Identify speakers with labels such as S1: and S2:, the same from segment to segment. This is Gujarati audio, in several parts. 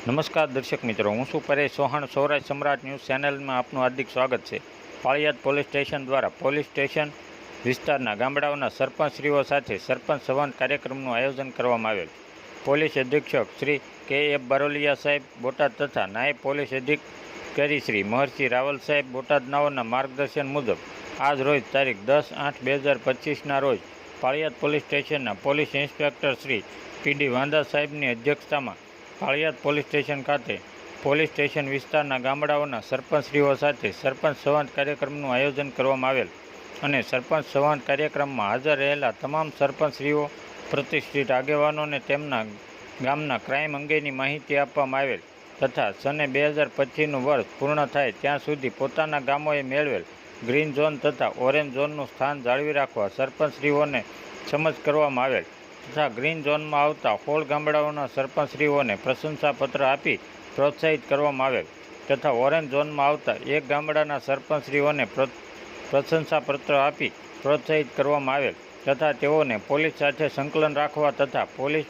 S1: નમસ્કાર દર્શક મિત્રો, હું શું પરેશ ચૌહાણ. સૌરાષ્ટ્ર સમ્રાટ ન્યૂઝ ચેનલમાં આપનું હાર્દિક સ્વાગત છે. પાળિયાદ પોલીસ સ્ટેશન દ્વારા પોલીસ સ્ટેશન વિસ્તારના ગામડાઓના સરપંચશ્રીઓ સાથે સરપંચ સંવાદ કાર્યક્રમનું આયોજન કરવામાં આવેલ. પોલીસ અધિક્ષક શ્રી કે. એફ. બારોલિયા સાહેબ બોટાદ તથા નાયબ પોલીસ અધિકારી શ્રી મહર્ષિ રાવલ સાહેબ બોટાદનાઓના માર્ગદર્શન મુજબ આજ રોજ તારીખ દસ આઠ બે હજાર પચીસના રોજ પાળિયાદ પોલીસ સ્ટેશનના police inspector Shri PD Vanda સાહેબની અધ્યક્ષતામાં પાળિયાદ પોલીસ સ્ટેશન ખાતે પોલીસ સ્ટેશન વિસ્તારના ગામડાઓના સરપંચશ્રીઓ સાથે સરપંચ સંવાદ કાર્યક્રમનું આયોજન કરવામાં આવેલ અને સરપંચ સંવાદ કાર્યક્રમમાં હાજર રહેલા તમામ સરપંચશ્રીઓ, પ્રતિષ્ઠિત આગેવાનોને તેમના ગામના ક્રાઇમ અંગેની માહિતી આપવામાં આવેલ તથા સને બે હજાર પચીસનું વર્ષ પૂર્ણ થાય ત્યાં સુધી પોતાના ગામોએ મેળવેલ ગ્રીન ઝોન તથા ઓરેન્જ ઝોનનું સ્થાન જાળવી રાખવા સરપંચશ્રીઓને સમજ કરવામાં આવેલ. તથા ગ્રીન ઝોનમાં આવતા હોળ ગામડાઓના સરપંચશ્રીઓને પ્રશંસાપત્ર આપી પ્રોત્સાહિત કરવામાં આવેલ તથા ઓરેન્જ ઝોનમાં આવતા એક ગામડાના સરપંચશ્રીઓને પ્રો- પ્રશંસાપત્ર આપી પ્રોત્સાહિત કરવામાં આવેલ તથા તેઓને પોલીસ સાથે સંકલન રાખવા તથા પોલીસ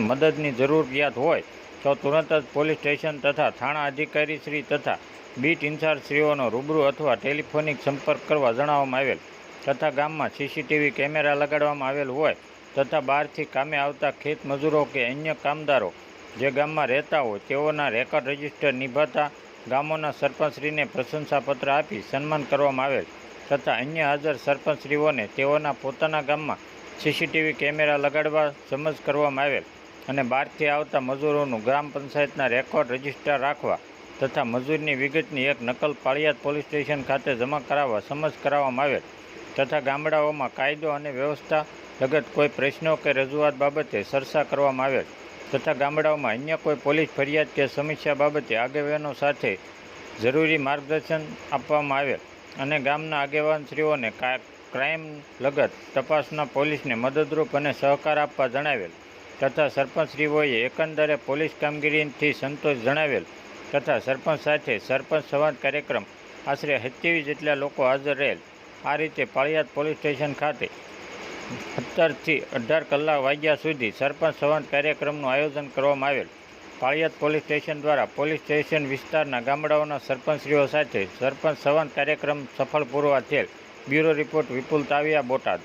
S1: મદદની જરૂરિયાત હોય તો તુરંત જ પોલીસ સ્ટેશન તથા થાણા અધિકારીશ્રી તથા બીટ ઇન્ચાર્જશ્રીઓનો રૂબરૂ અથવા ટેલિફોનિક સંપર્ક કરવા જણાવવામાં આવેલ તથા ગામમાં સીસીટીવી કેમેરા લગાડવામાં આવેલ હોય તથા બહારથી કામે આવતા ખેત મજૂરો કે અન્ય કામદારો જે ગામમાં રહેતા હોય તેઓના રેકર્ડ રજિસ્ટર નિભાતા ગામોના સરપંચશ્રીને પ્રશંસાપત્ર આપી સન્માન કરવામાં આવેલ. તથા અન્ય હાજર સરપંચશ્રીઓને તેઓના પોતાના ગામમાં સીસીટીવી કેમેરા લગાડવા સમજ કરવામાં આવેલ અને બહારથી આવતા મજૂરોનું ગ્રામ પંચાયતના રેકોર્ડ રજિસ્ટર રાખવા તથા મજૂરની વિગતની એક નકલ પાળિયાદ પોલીસ સ્ટેશન ખાતે જમા કરાવવા સમજ કરાવવામાં આવેલ. તથા ગામડાઓમાં કાયદો અને વ્યવસ્થા લગત કોઈ પ્રશ્નો કે રજૂઆત બાબતે ચર્ચા કરવામાં આવેલ તથા ગામડાઓમાં અન્ય કોઈ પોલીસ ફરિયાદ કે સમસ્યા બાબતે આગેવાનો સાથે જરૂરી માર્ગદર્શન આપવામાં આવે અને ગામના આગેવાનશ્રીઓને ક્રાઇમ લગત તપાસના પોલીસને મદદરૂપ અને સહકાર આપવા જણાવેલ તથા સરપંચશ્રીઓએ એકંદરે પોલીસ કામગીરીથી સંતોષ જણાવેલ તથા સરપંચ સાથે સરપંચ સંવાદ કાર્યક્રમ આશરે સત્યાવીસ જેટલા લોકો હાજર રહેલ. આ રીતે પાળિયાદ પોલીસ સ્ટેશન ખાતે સત્તરથી અઢાર કલાક વાગ્યા સુધી સરપંચ સંવાદ કાર્યક્રમનું આયોજન કરવામાં આવેલ. પાળિયાદ પોલીસ સ્ટેશન દ્વારા પોલીસ સ્ટેશન વિસ્તારના ગામડાઓના સરપંચશ્રીઓ સાથે સરપંચ સંવાદ કાર્યક્રમ સફળ પૂરવા થયેલ. Bureau report Vipul Taviya Botad.